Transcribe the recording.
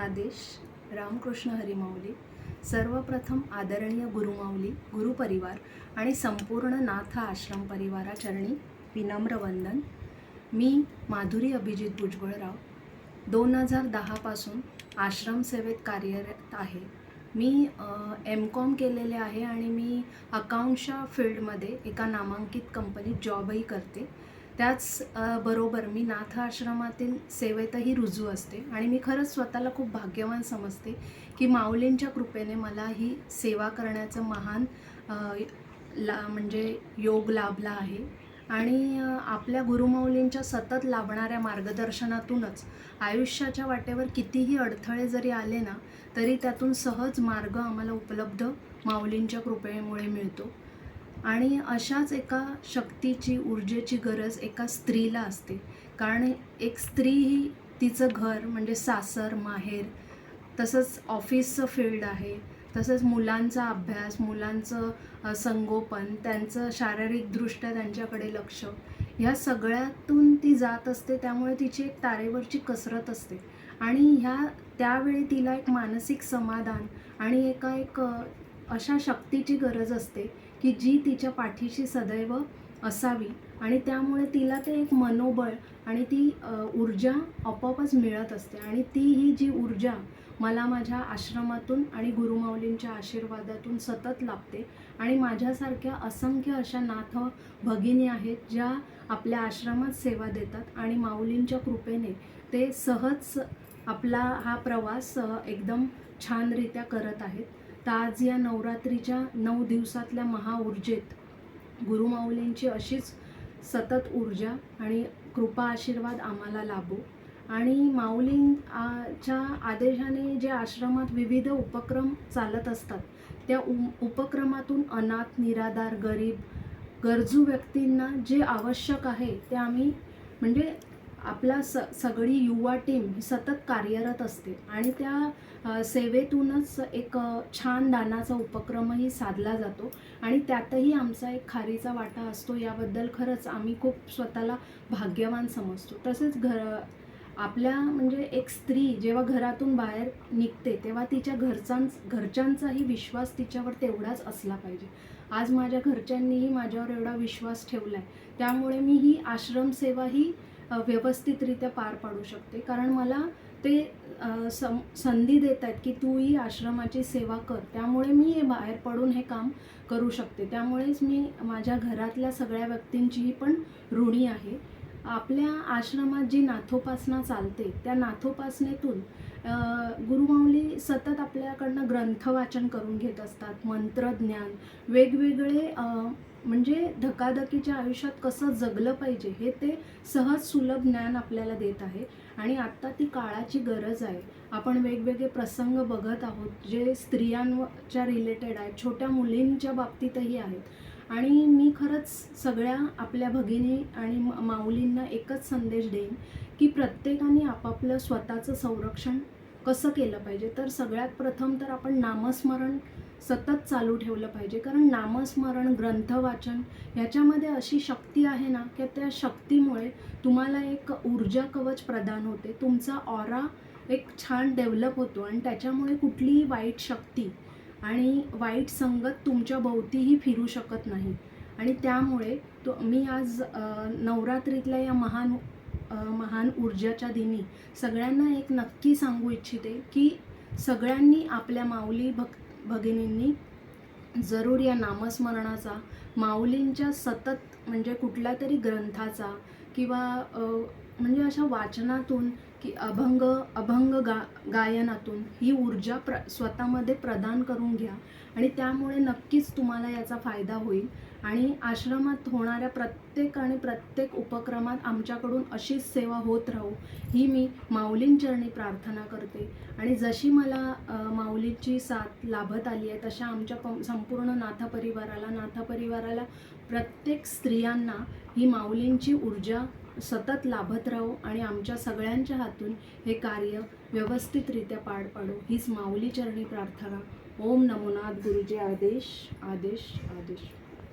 आदेश रामकृष्ण हरिमाऊली सर्वप्रथम आदरणीय गुरुमाऊली गुरुपरिवार आणि संपूर्ण नाथ आश्रम परिवाराचरणी विनम्र वंदन. मी माधुरी अभिजित भुजबळराव. दोन हजार दहापासून आश्रमसेवेत कार्यरत आहे. मी एम कॉम केलेले आहे आणि मी अकाउंटच्या फील्डमध्ये एका नामांकित कंपनीत जॉबही करते. त्याच बरोबर मी नाथ आश्रमातील सेवेतही रुजू असते आणि मी खरंच स्वतःला खूप भाग्यवान समजते की माऊलींच्या कृपेने मला ही सेवा करण्याचं महान ला म्हणजे योग लाभला आहे. आणि आपल्या गुरुमाऊलींच्या सतत लाभणाऱ्या मार्गदर्शनातूनच आयुष्याच्या वाटेवर कितीही अडथळे जरी आले ना तरी त्यातून सहज मार्ग आम्हाला उपलब्ध माऊलींच्या कृपेमुळे मिळतो. आणि अशाच एका शक्तीची ऊर्जेची गरज एका स्त्रीला असते. कारण एक स्त्री ही तिचं घर म्हणजे सासर माहेर तसंच ऑफिसचं फील्ड आहे. तसंच मुलांचा अभ्यास मुलांचं संगोपन त्यांचं शारीरिकदृष्ट्या त्यांच्याकडे लक्ष ह्या सगळ्यातून ती जात असते. त्यामुळे तिची एक तारेवरची कसरत असते. आणि ह्या त्यावेळी तिला एक मानसिक समाधान आणि एका एक अशा शक्तीची गरज असते की जी तिच्या पाठीशी सदैव असावी. आणि त्यामुळे तिला ते एक मनोबळ आणि ती ऊर्जा आपोआपच मिळत असते. आणि ती ही जी ऊर्जा मला माझ्या आश्रमातून आणि गुरुमाऊलींच्या आशीर्वादातून सतत लाभते. आणि माझ्यासारख्या असंख्य अशा नाथ भगिनी आहेत ज्या आपल्या आश्रमात सेवा देतात आणि माऊलींच्या कृपेने ते सहज आपला हा प्रवास एकदम छानरित्या करत आहेत. तर आज या नवरात्रीच्या नऊ दिवसातल्या महाऊर्जेत गुरुमाऊलींची अशीच सतत ऊर्जा आणि कृपा आशीर्वाद आम्हाला लाभो. आणि माऊलींच्या आदेशाने जे आश्रमात विविध उपक्रम चालत असतात त्या उ उपक्रमातून अनाथ निराधार गरीब गरजू व्यक्तींना जे आवश्यक आहे ते आम्ही म्हणजे आपला स सगळी युवा टीम ही सतत कार्यरत असते. आणि त्या सेवेतूनच एक छान दानाचा उपक्रमही साधला जातो. आणि त्यातही आमचा एक खारीचा वाटा असतो. याबद्दल खरंच आम्ही खूप स्वतःला भाग्यवान समजतो. तसेच घर आपल्या म्हणजे एक स्त्री जेव्हा घरातून बाहेर निघते तेव्हा तिच्या घरचांच घरच्यांचाही विश्वास तिच्यावर तेवढाच असला पाहिजे. आज माझ्या घरच्यांनीही माझ्यावर एवढा विश्वास ठेवला आहे त्यामुळे मी ही आश्रमसेवा ही व्यवस्थितरित्या पार पाडू शकते. कारण मला ते सम सं संधी देत आहेत की तू ही आश्रमाची सेवा कर. त्यामुळे मी हे बाहेर पडून हे काम करू शकते. त्यामुळेच मी माझ्या घरातल्या सगळ्या व्यक्तींचीही पण ऋणी आहे. आपल्या आश्रमात जी नाथोपासना चालते त्या नाथोपासनेतून गुरुमाऊली सतत आपल्याकडनं ग्रंथ वाचन करून घेत असतात मंत्रज्ञान वेगवेगळे म्हणजे धकाधकीच्या आयुष्यात कसं जगलं पाहिजे हे ते सहज सुलभ ज्ञान आपल्याला देत आहे. आणि आत्ता ती काळाची गरज आहे. आपण वेगवेगळे प्रसंग बघत आहोत जे स्त्रियांच्या रिलेटेड आहेत छोट्या मुलींच्या बाबतीतही आहेत. आणि मी खरंच सगळ्या आपल्या भगिनी आणि म- माऊलींना एकच संदेश देईन की प्रत्येकाने आपापलं स्वतःचं संरक्षण कसं केलं पाहिजे. तर सगळ्यात प्रथम तर आपण नामस्मरण सतत चालू ठेवलं पाहिजे. कारण नामस्मरण ग्रंथ वाचन ह्याच्यामध्ये अशी शक्ती आहे ना की त्या शक्तीमुळे तुम्हाला एक ऊर्जा कवच प्रदान होते. तुमचा ऑरा एक छान डेव्हलप होतो आणि त्याच्यामुळे कुठलीही वाईट शक्ती आणि वाईट संगत तुमच्या भोवतीही फिरू शकत नाही. आणि त्यामुळे तो मी आज नवरात्रीतल्या या महान महान ऊर्जाच्या दिनी सगळ्यांना एक नक्की सांगू इच्छिते की सगळ्यांनी आपल्या माऊली भक् भगिनींनी जरूर या नामस्मरणाचा माऊलींच्या सतत म्हणजे कुठल्या तरी ग्रंथाचा किंवा म्हणजे अशा वाचनातून की अभंग अभंग गा गायनातून ही ऊर्जा प्र स्वतःमध्ये प्रदान करून घ्या. आणि त्यामुळे नक्कीच तुम्हाला याचा फायदा होईल. आणि आश्रमात होणाऱ्या प्रत्येक आणि प्रत्येक उपक्रमात आमच्याकडून अशीच सेवा होत राहू ही मी माऊलींचरणी प्रार्थना करते. आणि जशी मला माऊलीची साथ लाभत आली आहे तशा आमच्या प संपूर्ण नाथा परिवाराला नाथा परिवाराला प्रत्येक स्त्रियांना ही माऊलींची ऊर्जा सतत लाभत राहू आणि आमच्या सगळ्यांच्या हातून हे कार्य व्यवस्थितरित्या पार पाडू हीच माऊली चरणी प्रार्थना. ओम नमोनाथ गुरुजी. आदेश आदेश आदेश.